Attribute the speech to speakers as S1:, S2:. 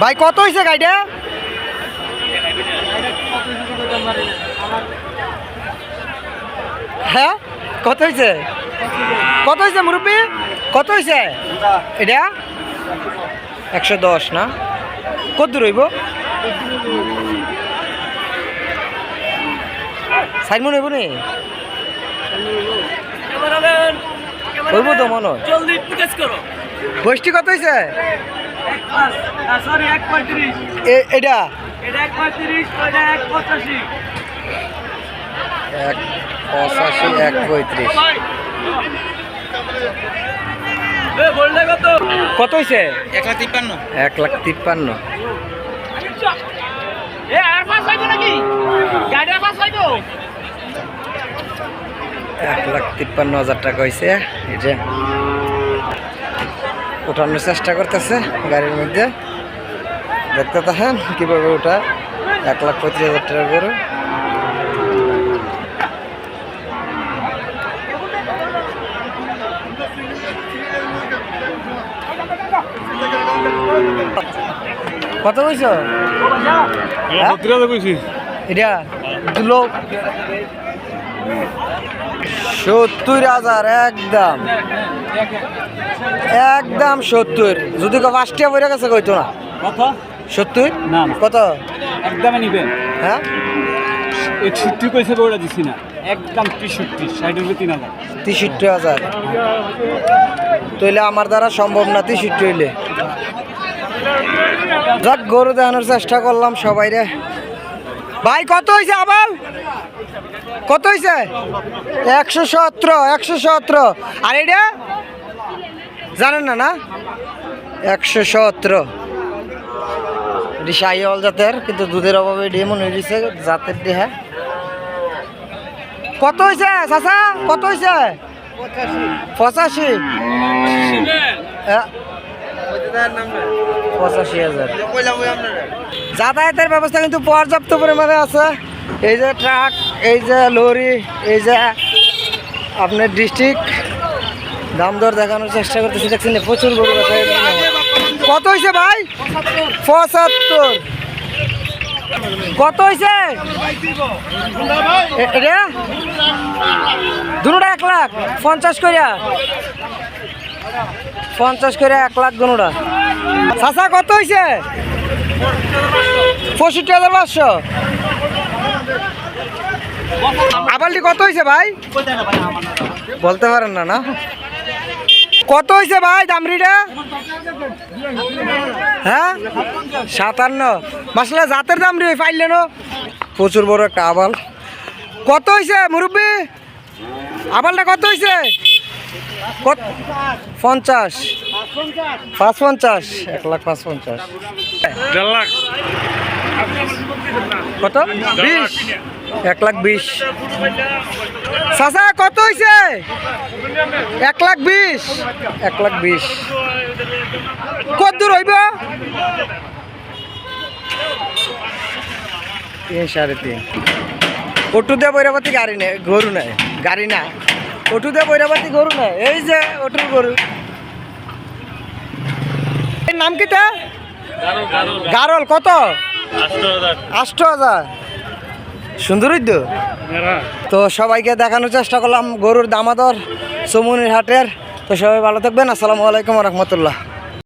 S1: ভাই কত হয়েছে গাড়িটা? হ্যাঁ? কত হয়েছে কত হয়েছে মুরব্বী? কত হয়েছে এটা? একশো দশ না? কত দূর হইব? সাইমন হইব নি? হইব তো মনে হয়। বৈষ্টি কত হয়েছে
S2: সরি এক পঁয়ত্রিশ।
S1: এটা?
S2: এটা এক পঁয়ত্রিশ ওইটা এক পঁচাশি।
S1: এক পঁচাশি এক পঁয়ত্রিশ।
S2: কত?
S1: কত হয়েছে
S2: এক লাখ তিপ্পান্ন।
S1: এক লাখ তিপ্পান্ন। এক লাখ তিপ্পান্ন হাজার টাকা হয়েছে এই যে ওঠানোর চেষ্টা করতেছে গাড়ির মধ্যে। দেখতে থাকেন কীভাবে ওঠা এক লাখ পঁয়ত্রিশ হাজার টাকা করে কত কইছ? হ্যাঁ? এটা দুলো সত্তর হাজার একদম। একদম সত্তর। যদি কেউ পাঁচটিয়া বইরা গেছে কইতো না। সত্তর। কত?
S2: নিবেন।
S1: হ্যাঁ?
S2: কইছে বইটা দিছি না। একদম তেষট্টি ষাট তিন হাজার।
S1: তেষট্টি হাজার। তইলে আমার দ্বারা সম্ভব না তেষট্টি হইলে। যাক গরু দেখানোর চেষ্টা করলাম সবাই রে ভাই কত হয়েছে আবার কত হয়েছে একশো সতেরো একশো সতেরো। আর এটা জানেন না না? একশো সতেরো। এটি শাহিওয়াল জাতের কিন্তু দুধের অভাবে এটি মনে হয়েছে জাতের দেহা। কত হয়েছে চাচা? কত হয়েছে পঁচাশি। হ্যাঁ, পঁচাশি হাজার। যাতায়াতের ব্যবস্থা কিন্তু পর্যাপ্ত পরিমাণে আছে। এই যে ট্রাক এই যে লরি, এই যে আপনার ডিস্ট্রিক্ট দাম দর দেখানোর চেষ্টা করতেছি। দেখছেন প্রচুর গরু কত হয়েছে ভাই? পঁচাত্তর। কত হয়েছে দুটা এক লাখ। পঞ্চাশ করিয়া পঞ্চাশ করে এক লাখ দুটা। চাষা কত হয়েছে পঁয়ষট্টি হাজার পাঁচশো। আবালটি কত হয়েছে ভাই? বলতে পারেন না না? কত হয়েছে ভাই দামরিটা হ্যাঁ? সাতান্ন। মাসলা জাতের দাম রে পাইলেন প্রচুর বড় একটা আবাল। কত হয়েছে মুরব্বী? আবালটা কত হয়েছে কত? পঞ্চাশ। পাঁচ পঞ্চাশ এক লাখ পাঁচ পঞ্চাশ
S2: দেড় লাখ।
S1: কত? বিশ। এক লাখ বিশ। চাচা কত হয়েছে এক লাখ বিশ। এক লাখ বিশ। কত দূর হইব? তিন সাড়ে তিন। অটুতে বৈরাবাতি গাড়ি নেই গরু নেই গাড়ি না। অটুতে বৈরাবাতি গরু নেই এই যে অটুর গরু। এর নাম কিটা গারল কত? আষ্ট হাজার। সুন্দরই তো তো সবাইকে দেখানোর চেষ্টা করলাম গরুর দামাদর সমুনির হাটের। তো সবাই ভালো থাকবেন। আসসালামু আলাইকুম রহমতুল্লাহ।